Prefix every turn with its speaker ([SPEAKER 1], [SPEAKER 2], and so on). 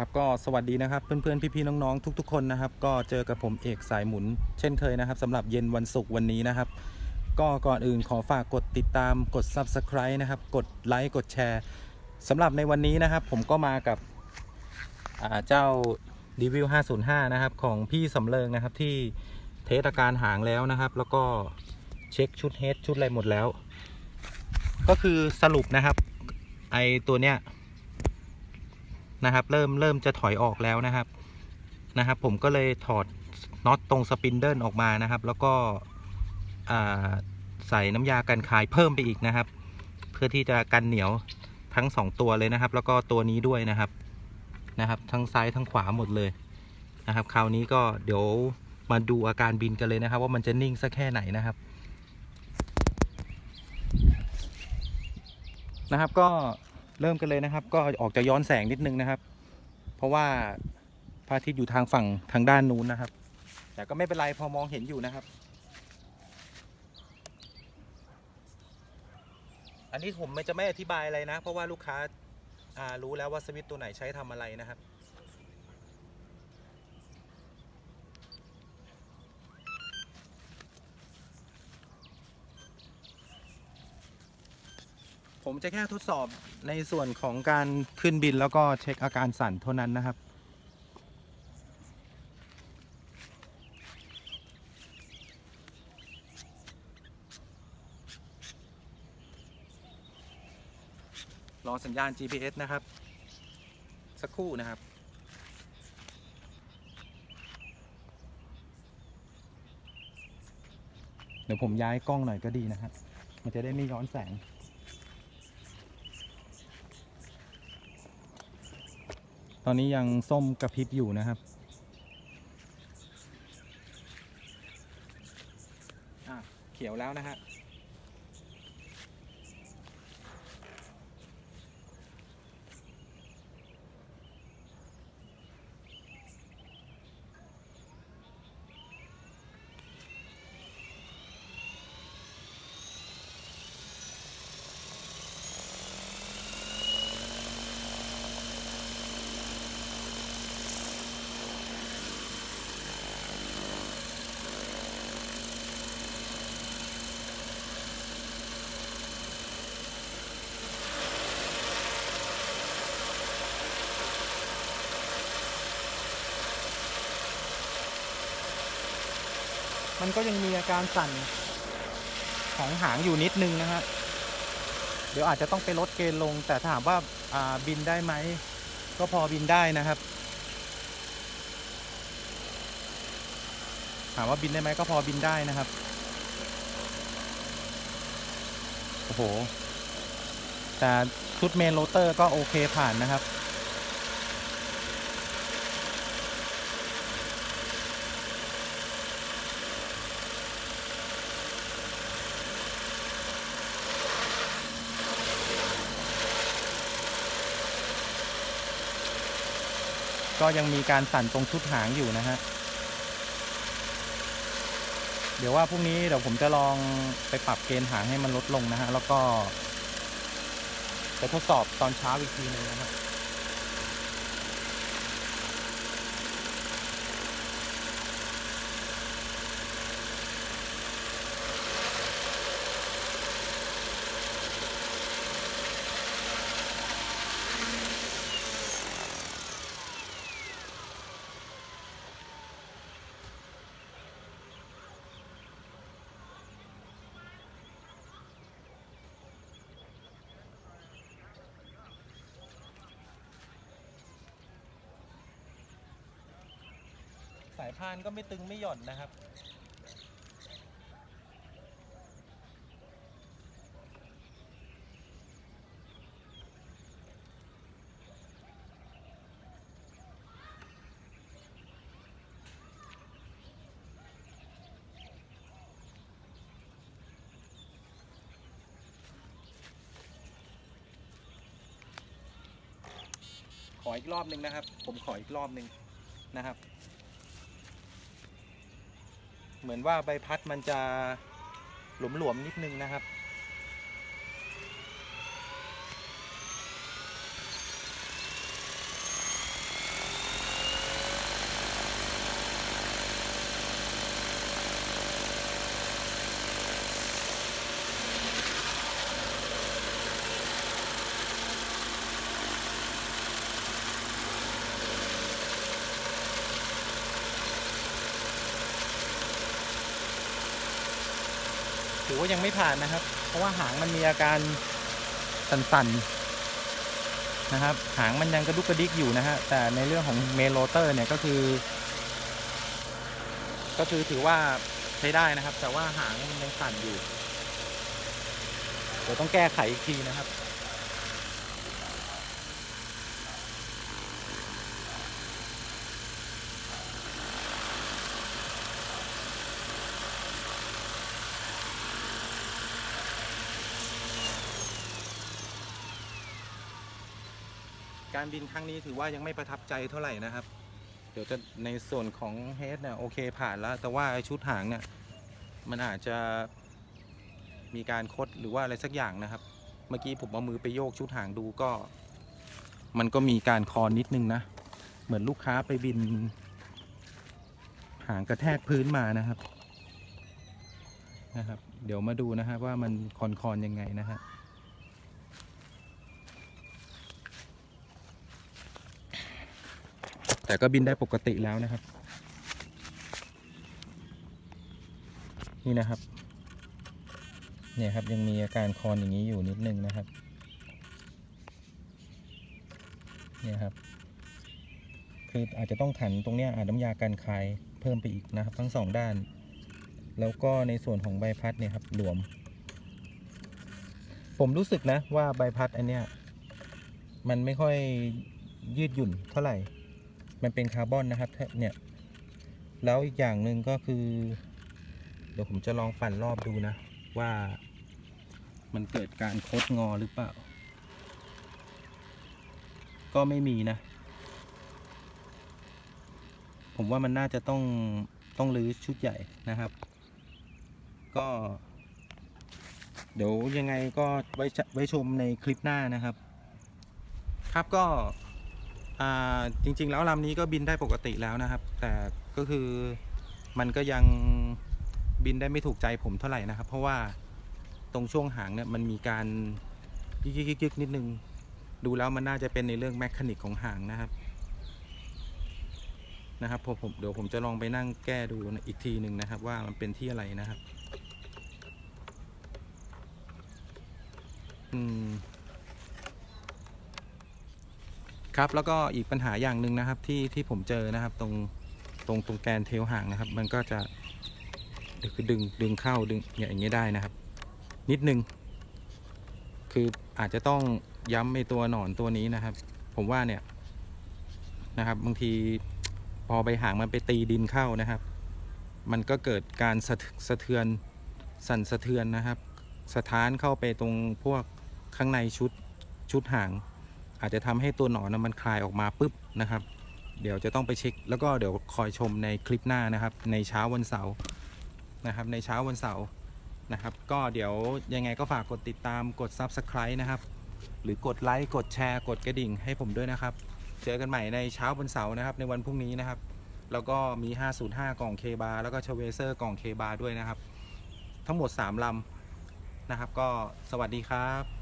[SPEAKER 1] ครับก็สวัสดีนะครับเพื่อนๆพี่ๆน้องๆทุก ๆ คนนะครับ ก็เจอกับผมเอกสายหมุน เช่นเคยนะครับสำหรับเย็นวันศุกร์วันนี้นะครับ ก็ก่อนอื่นขอฝากกดติดตามกด Subscribe นะครับ กดไลค์กดแชร์สำหรับในวันนี้นะครับ ผมก็มากับเจ้า d e v i l 505 นะครับ ของพี่สำเริงนะครับที่เทสอาการหางแล้วนะครับ แล้วก็เช็คชุดเฮดชุดอะไรหมดแล้ว ก็คือสรุปนะครับ ไอตัวเนี้ย นะครับ เริ่มเริ่มจะถอยออกแล้วนะครับนะครับ ผมก็เลยถอดน็อตตรงสปินเดิลออกมานะครับ แล้วก็ใส่น้ำยากันคายเพิ่มไปอีกนะครับ เพื่อที่จะกันเหนียวทั้งสองตัวเลยนะครับ แล้วก็ตัวนี้ด้วยนะครับนะครับ ทั้งซ้ายทั้งขวาหมดเลยนะครับ คราวนี้ก็เดี๋ยวมาดูอาการบินกันเลยนะครับ ว่ามันจะนิ่งสักแค่ไหนนะครับนะครับก็ เริ่มกันเลยนะครับ ก็ออกจะย้อนแสงนิดนึงนะครับ เพราะว่าพระอาทิตย์อยู่ทางฝั่งทางด้านนู้นนะครับ แต่ก็ไม่เป็นไรพอมองเห็นอยู่นะครับ อันนี้ผมไม่จะไม่อธิบายอะไรนะ เพราะว่าลูกค้ารู้แล้วว่าสวิตตัวไหนใช้ทำอะไรนะครับ ผมจะแค่ทดสอบในส่วนของการขึ้นบินแล้วก็เช็คอาการสั่นเท่านั้นนะครับรอสัญญาณ GPS นะครับ สักครู่นะครับ เดี๋ยวผมย้ายกล้องหน่อยก็ดีนะครับ มันจะได้ไม่ย้อนแสง ตอนนี้ยังส้มกระพริบอยู่นะครับเขียวแล้วนะฮะ มันก็ยังมีอาการสั่นของหางอยู่นิดนึงนะฮะ เดี๋ยวอาจจะต้องไปลดเกณฑ์ลง แต่ถามว่าาบินได้ไหม ก็พอบินได้นะครับ ถามว่าบินได้ไหมก็พอบินได้นะครับ โอ้โห แต่ชุดเมนโรเตอร์ก็โอเคผ่านนะครับ ก็ยังมีการสั่นตรงชุดหางอยู่นะฮะ เดี๋ยวว่าพรุ่งนี้เดี๋ยวผมจะลองไปปรับเกณฑ์หางให้มันลดลงนะฮะ แล้วก็ จะทดสอบตอนเช้าอีกทีนึงนะครับายพานก็ไม่ตึงไม่หย่อนนะครับ ขออีกรอบหนึ่งนะครับ ผมขออีกรอบหนึ่งนะครับ เหมือนว่าใบพัดมันจะหลวมๆนิดนึงนะครับ ถือว่ายังไม่ผ่านนะครับ เพราะว่าหางมันมีอาการสั่นๆนะครับ หางมันยังกระดุกกระดิกอยู่นะฮะแต่ในเรื่องของเมนโรเตอร์เนี่ยก็คือ ก็คือถือว่าใช้ได้นะครับ แต่ว่าหางมันยังสั่นอยู่เดี๋ยวต้องแก้ไขอีกทีนะครับ การบินครั้งนี้ถือว่ายังไม่ประทับใจเท่าไหร่นะครับ เดี๋ยวจะในส่วนของเฮดเนี่ยโอเคผ่านแล้ว แต่ว่าชุดหางเนี่ยมันอาจจะมีการคดหรือว่าอะไรสักอย่างนะครับ เมื่อกี้ผมเอามือไปโยกชุดหางดูก็ มันก็มีการคอนนิดนึงนะ เหมือนลูกค้าไปบิน หางกระแทกพื้นมานะครับนะครับ เดี๋ยวมาดูนะครับว่ามันคอนคอนยังไงนะฮะ แต่ก็บินได้ปกติแล้วนะครับ นี่นะครับ เนี่ยครับยังมีอาการคลอนอย่างนี้อยู่นิดนึงนะครับ เนี่ยครับ คืออาจจะต้องขันตรงเนี้ยอาจน้ำยากันคายเพิ่มไปอีกนะครับ ทั้งสองด้าน แล้วก็ในส่วนของใบพัดเนี่ยครับหลวม ผมรู้สึกนะว่าใบพัดอันเนี้ยมันไม่ค่อยยืดหยุ่นเท่าไหร่ มันเป็นคาร์บอนนะครับเนี่ยแล้วอีกอย่างหนึ่งก็คือ เดี๋ยวผมจะลองปั่นรอบดูนะ ว่ามันเกิดการคดงอหรือเปล่า ก็ไม่มีนะ ผมว่ามันน่าจะต้องต้องรื้อชุดใหญ่นะครับ ก็ เดี๋ยวยังไงก็ไว้ชไว้ชมในคลิปหน้านะครับ ครับก็ จริง ๆ แล้วลำนี้ก็บินได้ปกติแล้วนะครับ แต่ก็คือมันก็ยังบินได้ไม่ถูกใจผมเท่าไหร่นะครับ เพราะว่าตรงช่วงหางเนี่ยมันมีการยิกๆๆๆนิดนึง ดูแล้วมันน่าจะเป็นในเรื่องแมคานิกของหางนะครับนะครับผมผมเดี๋ยวผมจะลองไปนั่งแก้ดูอีกทีหนึ่งนะครับ ว่ามันเป็นที่อะไรนะครับ อืม ครับแล้วก็อีกปัญหาอย่างหนึ่งนะครับที่ที่ผมเจอนะครับ ตรงตรงตรงแกนเทลห่างนะครับ มันก็จะคือดึงดึงเข้าดึงอย่างนี้ได้นะครับ นิดนึง คืออาจจะต้องย้ำไอตัวหนอนตัวนี้นะครับ ผมว่าเนี่ยนะครับบางทีพอใบหางมันไปตีดินเข้านะครับ มันก็เกิดการสะเทืสะเทือนสั่นสะเทือนนะครับสถานเข้าไปตรงพวกข้างในชุดชุดหาง อาจจะทำให้ตัวหนอนมันคลายออกมาปุ๊บนะครับ เดี๋ยวจะต้องไปเช็ค แล้วก็เดี๋ยวคอยชมในคลิปหน้านะครับ ในเช้าวันเสาร์นะครับ ในเช้าวันเสาร์นะครับ ก็เดี๋ยวยังไงก็ฝากกดติดตามกด Subscribe นะครับ หรือกดไลค์กดแชร์กดกระดิ่งให้ผมด้วยนะครับ เจอกันใหม่ในเช้าวันเสาร์นะครับ ในวันพรุ่งนี้นะครับ แล้วก็มี 505 กล่องเคบาแล้วก็ชเวเซอร์กล่องเคบาด้วยนะครับ ทั้งหมด 3ลำนะครับ ก็สวัสดีครับ